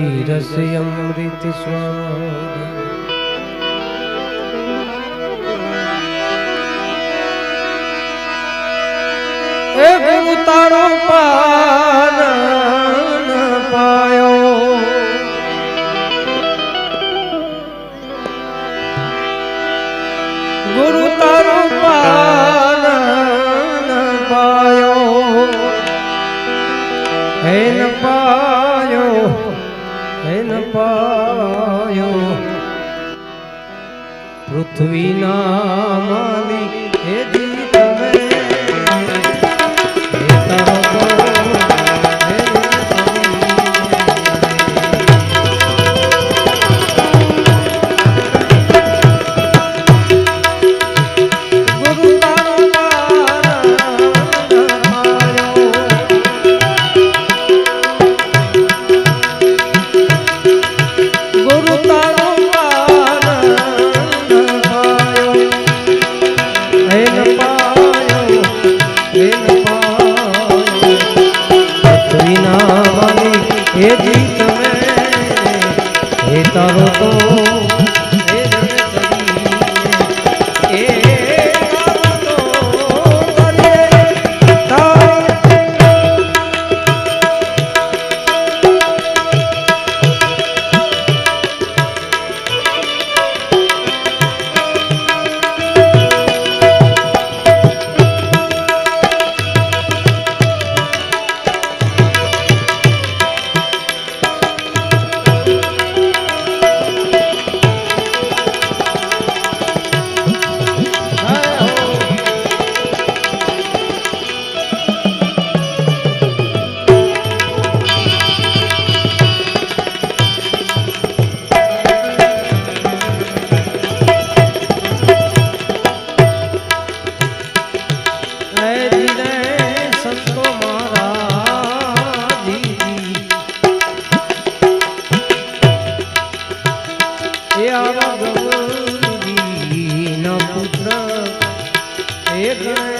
રસ અમૃત સ્વામી ઉતારો પાન. પાયો પૃથ્વીના માલિક આવા ગૌરીનો પુત્ર એ ગણાય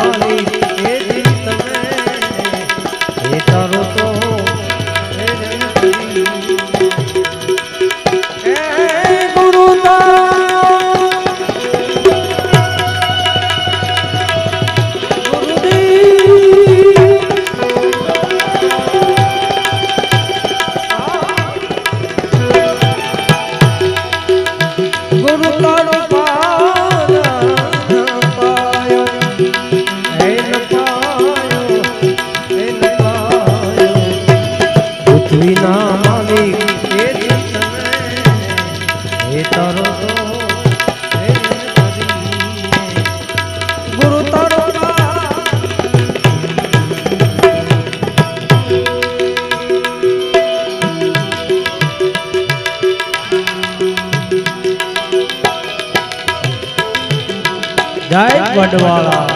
જય વડવાળા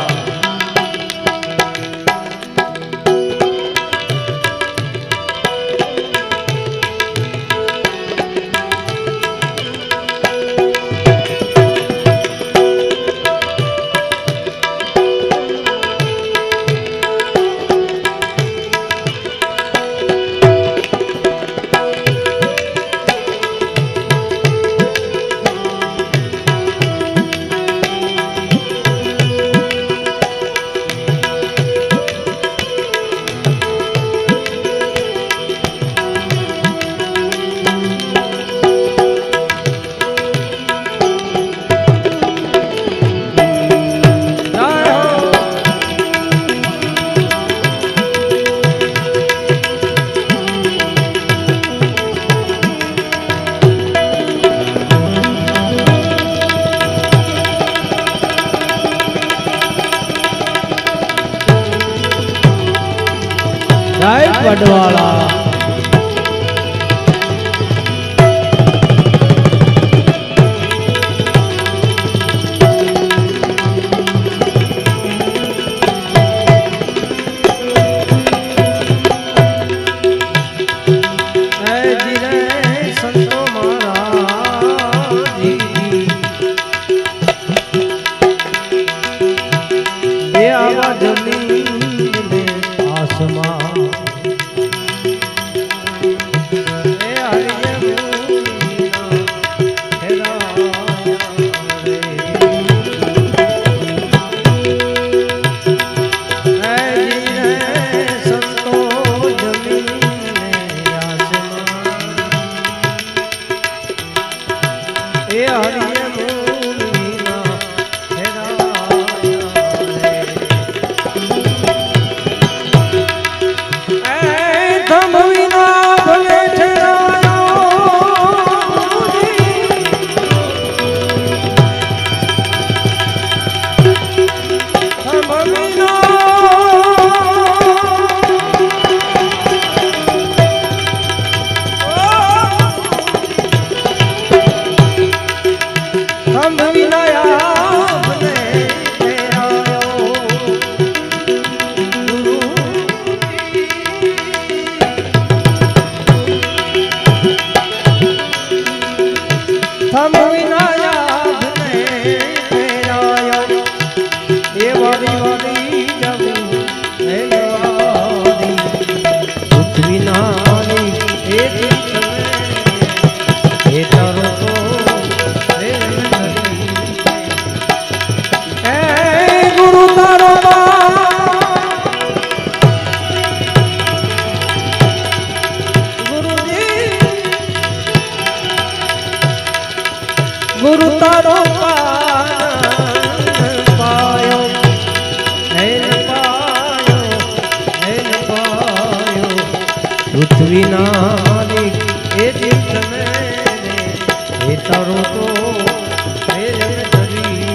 વડવાળા હે હે હરિયે ગુરુ તારો પાયો હેન પાયો હેન પાયો. પૃથ્વી નારી એ જીવતને એ તારો તો હેન ધરી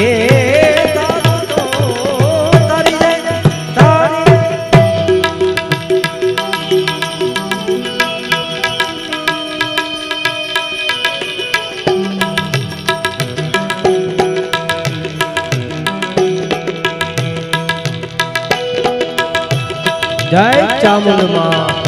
એ જય ચામુંડમાં.